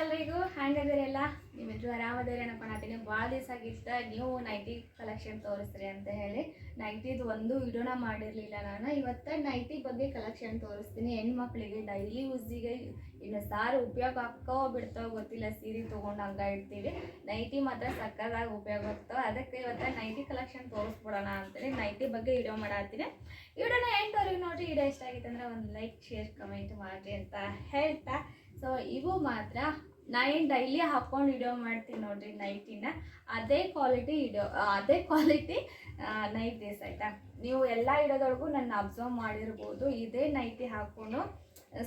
ಎಲ್ರಿಗೂ ಹ್ಯಾಂಗದಿರಲ್ಲ ನೀವೆಲ್ಲರೂ ಆರಾಮದಿರಿ ಅನ್ಕೊಳತೀನಿ ಭಾಳ ದಿವಸ ಆಗಿತ್ತ. ನೀವು ನೈಟಿ ಕಲೆಕ್ಷನ್ ತೋರಿಸ್ರಿ ಅಂತ ಹೇಳಿ. ನೈಟಿದು ಒಂದು ವಿಡಿಯೋನ ಮಾಡಿರಲಿಲ್ಲ ನಾನು. ಇವತ್ತು ನೈಟಿ ಬಗ್ಗೆ ಕಲೆಕ್ಷನ್ ತೋರಿಸ್ತೀನಿ. ಹೆಣ್ಮಕ್ಳಿಗೆ ಡೈಲಿ ಯೂಸಿಗೆ ಇನ್ನು ಸಾರು ಉಪಯೋಗ ಆಗ್ತಾವೋ ಬಿಡ್ತಾವೋ ಗೊತ್ತಿಲ್ಲ. ಸೀರೆ ತೊಗೊಂಡು ಹಂಗ ಇಡ್ತೀವಿ. ನೈಟಿ ಮಾತ್ರ ಸಕ್ಕದಾಗಿ ಉಪಯೋಗ ಆಗ್ತಾವ ಅದಕ್ಕೆ ಇವತ್ತು ನೈಟಿ ಕಲೆಕ್ಷನ್ ತೋರಿಸ್ಬಿಡೋಣ ಅಂತೇಳಿ ನೈಟಿ ಬಗ್ಗೆ ವಿಡಿಯೋ ಮಾಡತ್ತೀನಿ. ವಿಡಿಯೋನ ಎಂಟವರೆಗೆ ನೋಡಿರಿ. ವಿಡಿಯೋ ಇಷ್ಟ ಆಗಿತ್ತಂದ್ರೆ ಒಂದು ಲೈಕ್ ಶೇರ್ ಕಮೆಂಟ್ ಮಾಡಿರಿ ಅಂತ ಹೇಳ್ತಾ ಸೊ ಇವು ಮಾತ್ರ ನಾ ಏನು ಡೈಲಿ ಹಾಕ್ಕೊಂಡು ವಿಡಿಯೋ ಮಾಡ್ತೀನಿ ನೋಡ್ರಿ ನೈಟಿನ ಅದೇ ಕ್ವಾಲಿಟಿ ಇಡೋ, ಅದೇ ಕ್ವಾಲಿಟಿ ನೈಟ್ ನೈಟೀಸ್ ಆಯಿತಾ? ನೀವು ಎಲ್ಲ ಇಡೋದೊಳಗೂ ನನ್ನ ಅಬ್ಸರ್ವ್ ಮಾಡಿರ್ಬೋದು. ಇದೇ ನೈಟಿ ಹಾಕೊಂಡು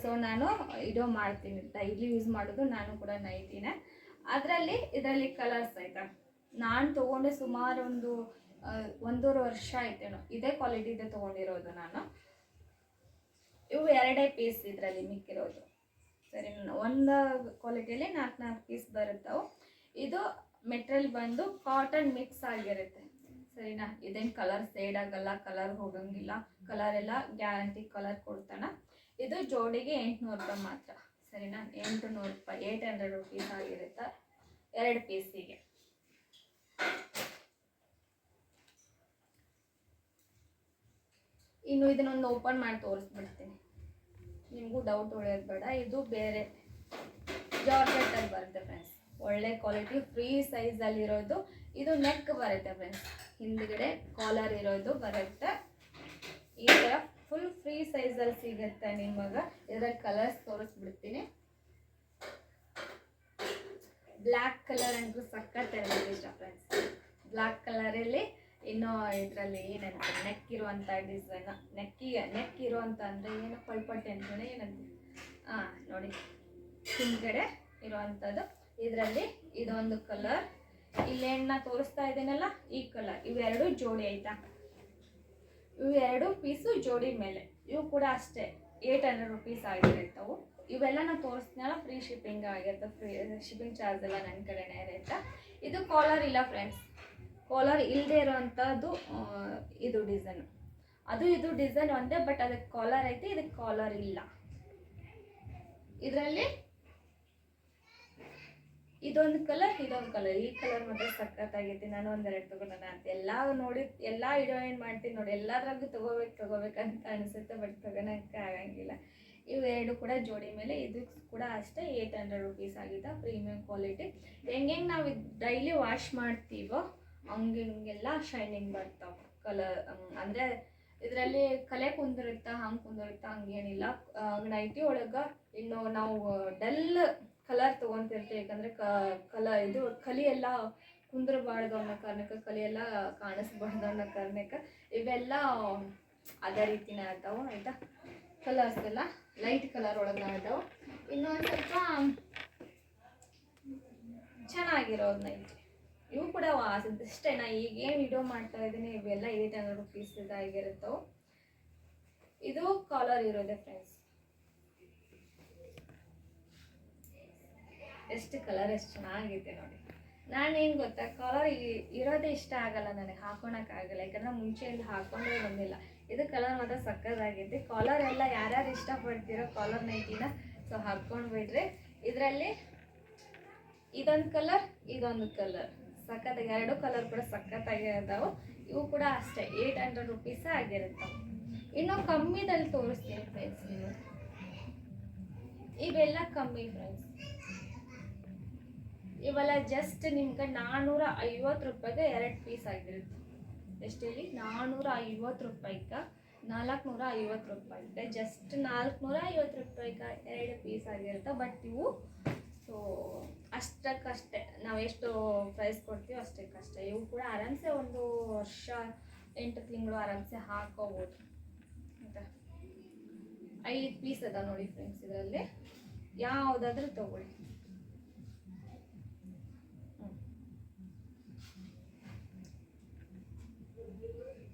ಸೊ ನಾನು ಇಡೋ ಮಾಡ್ತೀನಿ. ಡೈಲಿ ಯೂಸ್ ಮಾಡೋದು ನಾನು ಕೂಡ ನೈಟಿನ ಅದರಲ್ಲಿ, ಇದರಲ್ಲಿ ಕಲರ್ಸ್ ಆಯಿತಾ? ನಾನು ತೊಗೊಂಡೆ ಸುಮಾರು ಒಂದು ಒಂದೂವರೆ ವರ್ಷ ಆಯ್ತೇನೋ. ಇದೇ ಕ್ವಾಲಿಟಿದೆ ತೊಗೊಂಡಿರೋದು ನಾನು. ಇವು ಎರಡೇ ಪೀಸ್ ಇದರಲ್ಲಿ ಮಿಕ್ಕಿರೋದು. ಸರಿ ಒಂದು ಕ್ವಾಲಿಟಿಯಲ್ಲಿ ನಾಲ್ಕು ನಾಲ್ಕು ಪೀಸ್ ಬರುತ್ತವು. ಇದು ಮೆಟೀರಿಯಲ್ ಬಂದು ಕಾಟನ್ ಮಿಕ್ಸ್ ಆಗಿರುತ್ತೆ. ಸರಿನಾ? ಇದೇನು ಕಲರ್ ಸೇಡ್ ಆಗಲ್ಲ ಕಲರ್ ಹೋಗಂಗಿಲ್ಲ ಕಲರ್ ಎಲ್ಲ ಗ್ಯಾರಂಟಿ ಕಲರ್ ಕೊಡ್ತಾನ. ಇದು ಜೋಡಿಗೆ ಎಂಟುನೂರು ರೂಪಾಯಿ ಮಾತ್ರ. ಸರಿನಾ? ಎಂಟು ನೂರು ರೂಪಾಯಿ ಏಯ್ಟ್ ಹಂಡ್ರೆಡ್ ರುಪೀಸ್ ಆಗಿರುತ್ತೆ ಎರಡು ಪೀಸಿಗೆ ಇನ್ನು ಇದನ್ನೊಂದು ಓಪನ್ ಮಾಡಿ ತೋರಿಸ್ಬಿಡ್ತೀನಿ. ನಿಮಗೂ ಡೌಟ್ ಉಳಿಯೋದು ಬೇಡ, ಇದು ಬೇರೆ. ಜಾರ್ಜೆಟ್ಟಲ್ಲಿ ಬರುತ್ತೆ ಫ್ರೆಂಡ್ಸ್ ಒಳ್ಳೆ ಕ್ವಾಲಿಟಿ ಫ್ರೀ ಸೈಜಲ್ಲಿರೋದು ಇದು ನೆಕ್ ಬರುತ್ತೆ ಫ್ರೆಂಡ್ಸ್ ಹಿಂದ್ಗಡೆ ಕಾಲರ್ ಇರೋದು ಬರುತ್ತೆ. ಈ ಥರ ಫುಲ್ ಫ್ರೀ ಸೈಜಲ್ಲಿ ಸಿಗುತ್ತೆ ನಿಮಗೆ ಇದರ ಕಲರ್ಸ್ ತೋರಿಸ್ಬಿಡ್ತೀನಿ. ಬ್ಲ್ಯಾಕ್ ಕಲರ್ ಅಂತೂ ಇರೋದು ಇಷ್ಟ ಫ್ರೆಂಡ್ಸ್ ಬ್ಲ್ಯಾಕ್ ಕಲರಲ್ಲಿ ಇನ್ನು ಇದರಲ್ಲಿ ಏನಂತ ನೆಕ್ ಇರುವಂಥ ಡಿಸೈನ್ ನೆಕ್ಕಿಗೆ ನೆಕ್ ಇರುವಂಥ ಅಂದರೆ ಏನು? ಪಳ್ಪಟ್ಟೆ ಅಂತಲೇ ಏನಂತ ಹಾಂ ನೋಡಿ. ಹಿಂದ್ಗಡೆ ಇರುವಂಥದ್ದು. ಇದರಲ್ಲಿ ಇದೊಂದು ಕಲರ್ ಇಲ್ಲೇನ ತೋರಿಸ್ತಾ ಇದ್ದೀನಲ್ಲ, ಈ ಕಲರ್ ಇವೆರಡು ಜೋಡಿ ಆಯ್ತಾ? ಇವೆರಡು ಪೀಸು ಜೋಡಿ ಮೇಲೆ. ಇವು ಕೂಡ ಅಷ್ಟೇ. ಏಯ್ಟ್ ಹಂಡ್ರೆಡ್ ರುಪೀಸ್ ಆಗಿರುತ್ತವು. ಇವೆಲ್ಲ ನಾವು ತೋರಿಸ್ತೀನಲ್ಲ ಫ್ರೀ ಶಿಪ್ಪಿಂಗ್ ಆಗಿರುತ್ತೆ ಫ್ರೀ ಶಿಪ್ಪಿಂಗ್ ಚಾರ್ಜ್ ಎಲ್ಲ ನನ್ನ ಕಡೆನೇ ಇರುತ್ತೆ. ಇದು ಕಾಲರ್ ಇಲ್ಲ ಫ್ರೆಂಡ್ಸ್ ಕಾಲರ್ ಇಲ್ಲದೆ ಇರೋವಂಥದ್ದು ಇದು ಡಿಸೈನ್ ಅದು ಇದು ಡಿಸೈನ್ ಒಂದೇ ಬಟ್ ಅದಕ್ಕೆ ಕಾಲರ್ ಐತೆ, ಇದಕ್ಕೆ ಕಾಲರ್ ಇಲ್ಲ. ಇದರಲ್ಲಿ ಇದೊಂದು ಕಲರ್ ಇದೊಂದು ಕಲರ್ ಈ ಕಲರ್ ಮಾತ್ರ ಸಖತ್ತಾಗೈತಿ ನಾನು ಒಂದೆರಡು ತಗೊಂಡ ಅಂತ. ಎಲ್ಲ ನೋಡಿ, ಎಲ್ಲ ಇಡೋ ಏನು ಮಾಡ್ತೀನಿ ನೋಡಿ ಎಲ್ಲದ್ರಾಗೂ ತಗೋಬೇಕು ತಗೋಬೇಕಂತ ಅನಿಸುತ್ತೆ ಬಟ್ ತಗೋಣಕ್ಕೆ ಆಗಂಗಿಲ್ಲ. ಇವು ಎರಡು ಕೂಡ ಜೋಡಿ ಮೇಲೆ, ಇದು ಕೂಡ ಅಷ್ಟೇ ಏಯ್ಟ್ ಹಂಡ್ರೆಡ್ ರುಪೀಸ್ ಆಗಿದೆ ಪ್ರೀಮಿಯಂ ಕ್ವಾಲಿಟಿ ಹೆಂಗೆ ನಾವು ಡೈಲಿ ವಾಶ್ ಮಾಡ್ತೀವೋ ಹಂಗೆ ಹಿಂಗೆಲ್ಲ ಶೈನಿಂಗ್ ಬರ್ತಾವೆ ಕಲರ್ ಅಂದರೆ ಇದರಲ್ಲಿ ಕಲೆ ಕುಂದಿರುತ್ತಾ, ಹಂಗೆ ಕುಂದಿರುತ್ತಾ, ಹಂಗೇನಿಲ್ಲ. ನೈಟಿ ಒಳಗೆ ಇನ್ನು ನಾವು ಡಲ್ ಕಲರ್ ತೊಗೊಂತಿರ್ತೀವಿ. ಯಾಕಂದರೆ ಕಲ ಇದು ಕಲಿ ಎಲ್ಲ ಕುಂದ್ರಬಾರ್ದು ಅನ್ನೋ ಕಾರಣಕ್ಕೆ, ಕಲಿ ಎಲ್ಲ ಕಾಣಿಸ್ಬಾರ್ದು ಅನ್ನೋ ಕಾರಣಕ್ಕೆ ಇವೆಲ್ಲ ಅದೇ ರೀತಿನೇ ಆಗ್ತಾವೆ, ಆಯಿತಾ? ಕಲರ್ಸ್ ಎಲ್ಲ ಲೈಟ್ ಕಲರ್ ಒಳಗೆ ಆಗ್ತಾವೆ. ಇನ್ನೊಂದು ಸ್ವಲ್ಪ ಚೆನ್ನಾಗಿರೋದು ನೈಟ್ ಇವು ಕೂಡ ಅಷ್ಟೇ ನಾ ಈಗೇನು ವಿಡಿಯೋ ಮಾಡ್ತಾ ಇದ್ದೀನಿ ಇವೆಲ್ಲ ಏಯ್ಟ್ ಹಂಡ್ರೆಡ್ ರುಪೀಸ್ ಇದಾಗಿರುತ್ತವೆ ಇದು ಕಾಲರ್ ಇರೋದೆ ಫ್ರೆಂಡ್ಸ್ ಎಷ್ಟು ಕಲರ್ ಎಷ್ಟು ಚೆನ್ನಾಗಿದೆ ನೋಡಿ. ನಾನು ಏನು ಗೊತ್ತಾ ಕಲರ್ ಇರೋದೇ ಇಷ್ಟ ಆಗಲ್ಲ ನನಗೆ ಹಾಕೊಳಕ್ಕಾಗಲ್ಲ ಯಾಕಂದ್ರೆ ಮುಂಚೆಯಿಂದ ಹಾಕೊಂಡೇ ಬಂದಿಲ್ಲ. ಇದು ಕಲರ್ ಮಾತ್ರ ಸಕ್ಕದಾಗಿದೆ ಕಾಲರ್ ಎಲ್ಲ ಯಾರ್ಯಾರು ಇಷ್ಟಪಡ್ತೀರೋ ಕಾಲರ್ ನೈಟಿನ ಸೊ ಹಾಕ್ಕೊಂಡು ಬಿಡ್ರಿ ಇದರಲ್ಲಿ ಇದೊಂದು ಕಲರ್ ಇದೊಂದು ಕಲರ್ ಸಖತ್ತಾಗಿ, ಎರಡು ಕಲರ್ ಕೂಡ ಸಖತ್ತಾಗಿ ಅದಾವು. ಇವು ಕೂಡ ಅಷ್ಟೇ ಏಯ್ಟ್ ಹಂಡ್ರೆಡ್ ರುಪೀಸ್ ಆಗಿರುತ್ತೆ ಇನ್ನು ಕಮ್ಮಿದಲ್ಲಿ ತೋರಿಸ್ತೀನಿ ಫ್ರೆಂಡ್ಸ್ ನೀವು. ಇವೆಲ್ಲ ಕಮ್ಮಿ ಫ್ರೆಂಡ್ಸ್ ಇವೆಲ್ಲ ಜಸ್ಟ್ ನಿಮ್ಗೆ ನಾನ್ನೂರ ಐವತ್ತು ರೂಪಾಯಿಗೆ ಎರಡು ಪೀಸ್ ಆಗಿರುತ್ತೆ. ಎಷ್ಟು ಹೇಳಿ? ನಾನ್ನೂರ ಐವತ್ತು ರೂಪಾಯಿಗೆ, ನಾಲ್ಕುನೂರ ಐವತ್ತು ರೂಪಾಯಿಗೆ ಜಸ್ಟ್ ನಾಲ್ಕುನೂರ ಐವತ್ತು ರೂಪಾಯಿಗೆ ಎರಡು ಪೀಸ್ ಆಗಿರುತ್ತೆ. ಬಟ್ ಇವು ಸೊ ಅಷ್ಟಕ್ಕಷ್ಟೇ. ನಾವು ಎಷ್ಟು ಪ್ರೈಸ್ ಕೊಡ್ತೀವೋ ಅಷ್ಟಕ್ಕಷ್ಟೇ. ಇವು ಕೂಡ ಆರಾಮ್ಸೆ ಒಂದು ವರ್ಷ, ಎಂಟು ತಿಂಗಳು ಆರಾಮ್ಸೆ ಹಾಕೋಬೋದು. ಆಯಿತಾ? ಐದು ಪೀಸ್ ಅದ ನೋಡಿ ಫ್ರೆಂಡ್ಸ್ ಇದರಲ್ಲಿ. ಯಾವುದಾದ್ರೂ ತಗೊಳ್ಳಿ.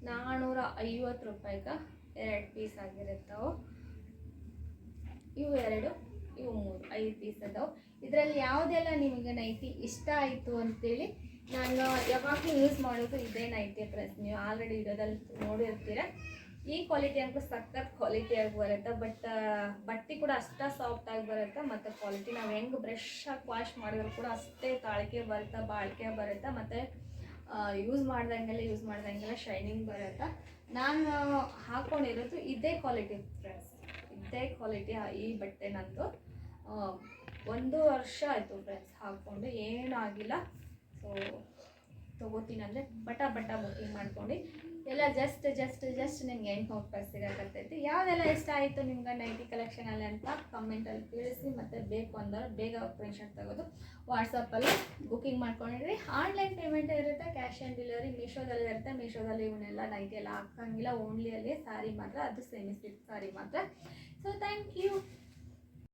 ನಾನ್ನೂರ ಐವತ್ತು ರೂಪಾಯಿಗೆ ಎರಡು ಪೀಸ್ ಆಗಿರುತ್ತವು. ಇವು ಎರಡು, ಇವು ಮೂರು. ಐದು ಪೀಸ್ ಅದಾವೆ. ಇದರಲ್ಲಿ ಯಾವುದೆಲ್ಲ ನಿಮಗೆ ನೈಟಿ ಇಷ್ಟ ಆಯಿತು ಅಂತೇಳಿ ನಾನು ಯಾವಾಗಲೂ ಯೂಸ್ ಮಾಡೋದು ಇದೇ ನೈಟಿ ಪ್ರೆಸ್ ನೀವು ಆಲ್ರೆಡಿ ಇರೋದಲ್ಲಿ ನೋಡಿರ್ತೀರ. ಈ ಕ್ವಾಲಿಟಿ ಅಂತೂ ಸಖತ್ ಕ್ವಾಲಿಟಿ ಆಗಿ ಬರುತ್ತೆ. ಬಟ್ ಬಟ್ಟೆ ಕೂಡ ಅಷ್ಟೇ ಆಗಿ ಬರುತ್ತೆ. ಮತ್ತು ಕ್ವಾಲಿಟಿ ನಾವು ಹೆಂಗೆ ಬ್ರಷ್ ಆಗಿ ವಾಶ್ ಮಾಡಿದ್ರು ಕೂಡ ಅಷ್ಟೇ ತಾಳಿಕೆ ಬರುತ್ತೆ, ಬಾಳಿಕೆ ಬರುತ್ತೆ. ಮತ್ತು ಯೂಸ್ ಮಾಡ್ದಂಗೆಲ್ಲ ಯೂಸ್ ಮಾಡ್ದಂಗೆಲ್ಲ ಶೈನಿಂಗ್ ಬರುತ್ತೆ. ನಾನು ಹಾಕೊಂಡಿರೋದು ಇದೇ ಕ್ವಾಲಿಟಿ ಫ್ರೆಂಡ್ಸ್ ಇದೇ ಕ್ವಾಲಿಟಿ ಈ ಬಟ್ಟೆ ನಂದು. ಒಂದು ವರ್ಷ ಆಯಿತು ಫ್ರೆಂಡ್ಸ್ ಹಾಕ್ಕೊಂಡು ಏನೂ ಆಗಿಲ್ಲ. ಸೊ ತೊಗೋತೀನಿ ಅಂದರೆ ಬಟ ಬಟ ಬುಕ್ಕಿಂಗ್ ಮಾಡ್ಕೊಂಡು. ಎಲ್ಲ ಜಸ್ಟ್ ಜಸ್ಟ್ ಜಸ್ಟ್ ನಿಮ್ಗೆ ಎಂಟು ರೂಪಾಯಿ ಸಿಗಕತ್ತೈತಿ ಯಾವುದೆಲ್ಲ ಇಷ್ಟ ಆಯಿತು ನಿಮ್ಗೆ ನೈಟಿ ಕಲೆಕ್ಷನಲ್ಲಿ ಅಂತ ಕಮೆಂಟಲ್ಲಿ ತಿಳಿಸಿ, ಮತ್ತು ಬೇಕು ಅಂದ್ರೆ ಬೇಗ ಸ್ಕ್ರೀನ್ಶಾಟ್ ತೆಗೆದು. ವಾಟ್ಸಪ್ಪಲ್ಲಿ ಬುಕ್ಕಿಂಗ್ ಮಾಡ್ಕೊಂಡಿದ್ರಿ ಆನ್ಲೈನ್ ಪೇಮೆಂಟ್ ಇರುತ್ತೆ ಕ್ಯಾಶ್ ಆನ್ ಡೆಲಿವರಿ ಮೀಶೋದಲ್ಲಿ ಇರುತ್ತೆ. ಮೀಶೋದಲ್ಲಿ ಇವನ್ನೆಲ್ಲ ನೈಟಿ ಎಲ್ಲ ಹಾಕಂಗಿಲ್ಲ ಓನ್ಲಿ ಅಲ್ಲಿ ಸಾರಿ ಮಾತ್ರ, ಅದು ಸೆಮಿ ಸಿಲ್ಕ್ ಸಾರಿ ಮಾತ್ರ. So thank you